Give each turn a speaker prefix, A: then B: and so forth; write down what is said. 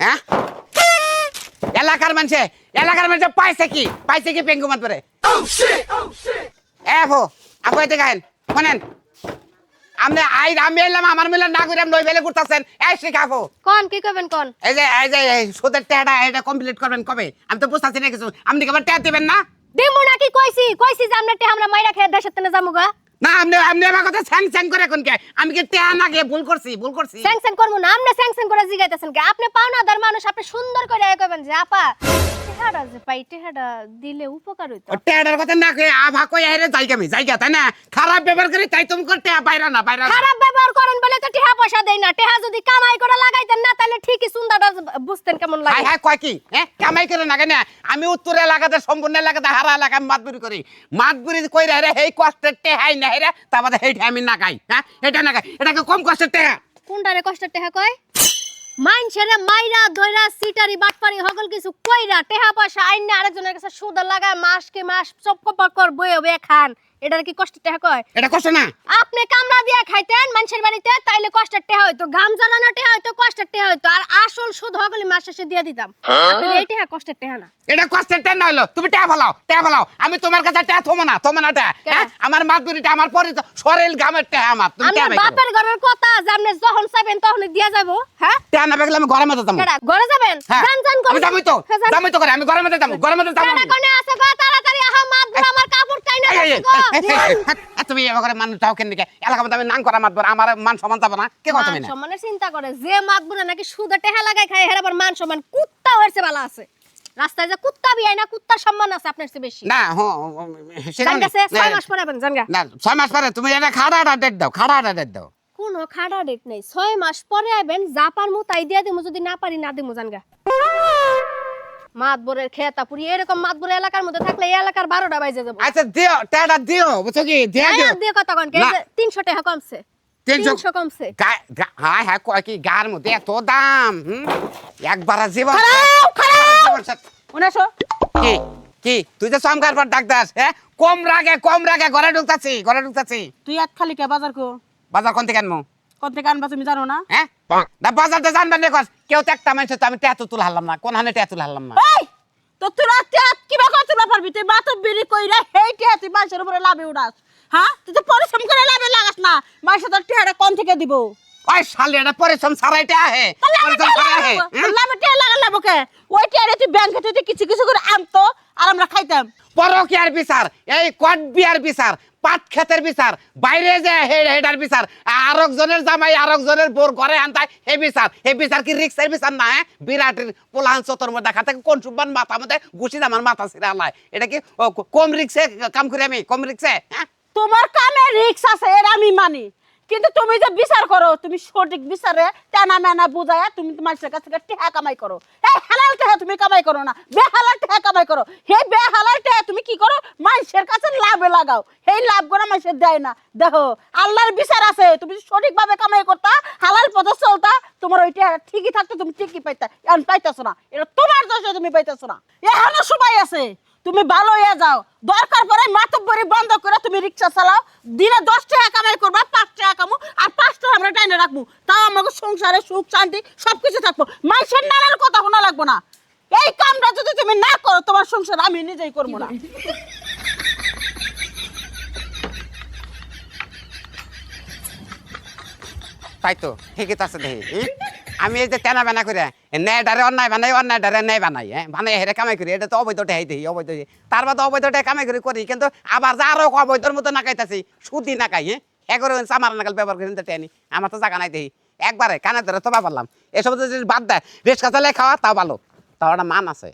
A: হ্যাঁ? এলাকার মানুষে এলাকার মানুষে পাইছে কি? পাইছে কি পেঙ্গু মাত পরে এ ভো আপু এতে গায়েন শোনেন। আই আমি এলাম আমার মিলে না করে নই বেলে করতেছেন এই শিখাবো
B: কোন কি করবেন কোন?
A: এই যে এই যে সুদের টেহাটা এটা কমপ্লিট করবেন কবে? আমি তো বুঝতেছি না কিছু। আপনি কি আবার টেহা দিবেন না?
B: দিমু নাকি কইছি। কইছি যে আমরা আমরা মাইরা খেয়ে দেশের তেনে যামুগা
A: না, আপনি আপনি আমার কথা স্যাং স্যাং করে কোন কে? আমি কি টেহা না গিয়ে ভুল করছি ভুল করছি।
B: স্যাংশন করব না, আপনি স্যাং করে জিগাইতেছেন কে? আপনি পাওনাদার মানুষ, আপনি সুন্দর করে কইবেন যে, আপা। যে পাই দিলে উপকার হইতো।
A: কথা না আভা কই আমি যাইগা তাই না? খারাপ ব্যবহার করি তাই তুমি বাইরা না বাইরা
B: খারাপ ব্যবহার করেন বলে তো টেহা পয়সা দেই না। টেহা যদি কামাই করে লাগাইতেন না তাহলে ঠিকই সুন্দরটা বুঝতেন কেমন লাগে।
A: কয় কি? হ্যাঁ? কামাই করে না কেন? আমি উত্তর এলাকাতে সম্পূর্ণ এলাকাতে হারা এলাকা মাতবুরি করি। মাতবুরি কই রে হেই কষ্টের টেহাই না হেরে তার বাদে হেইটা আমি না খাই। হ্যাঁ? এটা না খাই। এটাকে কম কষ্টের টেহা।
B: কোনটারে কষ্টের টেহা কয়? মাইনছেরে মাইরা দইরা সিটারি বাটপারি হগল কিছু কইরা টেহা পয়সা আইন আরেকজনের কাছে সুদ লাগায় মাসকে মাস চপ কর বয়ে বয়ে খান। এটার কি কষ্টের টেহা কয়?
A: এটা কষ্ট না।
B: আপনি কামড়া দিয়ে খাইতেন মানুষের বাড়িতে তাইলে কষ্টের টেহা হইতো। গাম জ্বালানো টেহা হইতো কষ্টের টেহা হইতো। আর আসল সুদ হগলি মাস শেষে দিয়ে দিতাম। আপনি এই টেহা কষ্টের টেহা না।
A: এটা কষ্টের টেন হলো তুমি টেহা ফেলাও টেহা ফেলাও। আমি তোমার কাছে টেহা থমো না থমো না টেহা? হ্যাঁ? আমার মাতবুরিটা আমার পরে শরীর গামের টেহা আমার। তুমি টেহা
B: আমার বাপের ঘরের কথা যে আপনি যখন চাইবেন তখন দিয়া যাব হ্যাঁ?
A: টেহা না পেলে আমি ঘরের মধ্যে যাব।
B: কেডা? ঘরে যাবেন?
A: হ্যাঁ।
B: যান যান করে
A: আমি যাবোই তো।
B: হ্যাঁ।
A: যাবোই তো করে আমি ঘরের মধ্যে যাব। ঘরের মধ্যে যাব
B: কোনে আছে? গো তাড়াতাড়ি আহা বুড়া আমার কাপড়
A: তুমি এবার মানুষ যাও কেন এলাকা মধ্যে আমি নাম করা মাতবো আমার মান সমান যাব না। কে কথা না?
B: সম্মানের চিন্তা করে যে মাত বুড়া নাকি সুদে টেহা লাগাই খায় হের আবার মান সম্মান কুত্তা হয়েছে ভালো আছে। রাস্তায় যে কুত্তা বিয়াই না কুত্তার সম্মান আছে আপনার চেয়ে বেশি।
A: না হো
B: জান
A: সেখানে
B: গেছে ছয় মাস পরে আবেন জানগা।
A: না ছয় মাস পরে তুমি এটা খাড়াটা ডেট দাও খাড়াটা ডেট দাও।
B: কোন খাড়া ডেট নেই ছয় মাস পরে আইবেন যা পারমু তাই দিয়ে দিমু যদি না পারি না দিমু জানগা। মাতবরের খেতা পুরি এরকম মাতবর এলাকার মধ্যে থাকলে এই এলাকার বারোটা বাজে যাব।
A: আচ্ছা দিও টাটা দিও বুঝছ কি? দিও।
B: হ্যাঁ, দিয়ে কথা কন। তিনশো টাকা কমছে।
A: তিনশো
B: কমছে।
A: হায় হায় কয় কি গার মধ্যে এত দাম? একবার জীবন।
C: উনেশো
A: কি কি? তুই যে চমকার পর ডাক্তার হ্যাঁ? কম রাগে কম রাগে ঘরে ঢুকতাছি ঘরে ঢুকতাছি।
C: তুই এক খালি কে বাজার কো?
A: বাজার কোন থেকে আনব?
C: কোন থেকে আনবা তুমি জানো না?
A: হ্যাঁ? না বাজারটা কেউ তো একটা মানুষ আমি ট্যাতু তুলে হারলাম না কোন হানে ট্যাতু হারলাম না?
C: এই তো তোরা কি কিবা করে না পারবি? তুই মাথা বিড়ি কইরা হেই ট্যাতি মানুষের উপরে লাভে উড়াস হ্যাঁ? তুই তো পরিশ্রম করে লাভে লাগাস না মানুষের তোর ট্যাটা কম থেকে দিব।
A: ওই শালি এটা পরিশ্রম সারাইতে আহে পরিশ্রম সারাই আহে?
C: লাভে টিয়া লাগা লাভ কে ওই টিয়ারে তুই ব্যাংকে তুই কিছু কিছু করে আনতো আমরা
A: পরকিয়ার বিচার এই কট বিয়ার বিচার পাট ক্ষেতের বিচার বাইরে যে হেডার বিচার আরকজনের জামাই আরকজনের বোর ঘরে আনতায় হে বিচার হে বিচার কি রিক্সের বিচার না হ্যাঁ বিরাট পোলাহান চতর মধ্যে দেখা থেকে কোন সুবান মাথা মধ্যে গুছি আমার মাথা ছিঁড়ে আলায় এটা কি? কম রিক্সে কাম করি আমি কম রিক্সে হ্যাঁ
C: তোমার কামে রিক্স আছে এর আমি মানি। কিন্তু তুমি যে বিচার করো তুমি সঠিক বিচারে টানা মেনা বুঝায় তুমি মানুষের কাছ থেকে টেহা কামাই করো। এই হালাল টেহা তুমি কামাই করো না, বেহালাল টেহা কামাই করো। হে বেহালাল টেহা তুমি কি করো? মানুষের কাছে লাভে লাগাও। সেই লাভ করে মানুষের দেয় না। দেখো, আল্লাহর বিচার আছে, তুমি সঠিকভাবে কামাই করতা, হালাল পথে চলতা, তোমার ওই টেহা ঠিকই থাকতো, তুমি ঠিকই পাইতা, এখন পাইতেছো না। এটা তোমার দোষে তুমি পাইতেছো না। এখনও সময় আছে, তুমি ভালো হয়ে যাও। দরকার পড়ে মাতব্বরি বন্ধ করে তুমি রিক্সা চালাও। দিনে দশ টাকা কামাই করবা, পাঁচ টাকা কামু পাঁচ টাইনে রাখব, তাও আমাকে সংসারে সুখ, শান্তি, সবকিছু থাকব মানুষের নানার কথা শোনা লাগবো না এই কামটা যদি তুমি না করো, তোমার সংসার আমি নিজেই করব না
A: তাই তো, ঠিকই তো আছে দেখি? আমি এই যে তেনা বানা করে ন্যায় ডারে অন্যায় বানাই, অন্যায় ডারে ন্যায় বানাই হ্যাঁ বানাই হেরে কামাই করি, এটা তো অবৈধ টেহাই দেখি, অবৈধ। তার বাদে অবৈধ টেহা কামাই করি করি, কিন্তু আবার যা আরও অবৈধর মতো নাকাইতাছি, সুদি নাকাই হ্যাঁ এগারো আমার নাকাল ব্যবহার করে তো টেনি আমার তো জায়গা নাই দেখি। একবারে কানে ধরে তো পারলাম এসব যদি বাদ দেয় রিক্সা চালে খাওয়া তাও ভালো। তাও একটা মান আছে।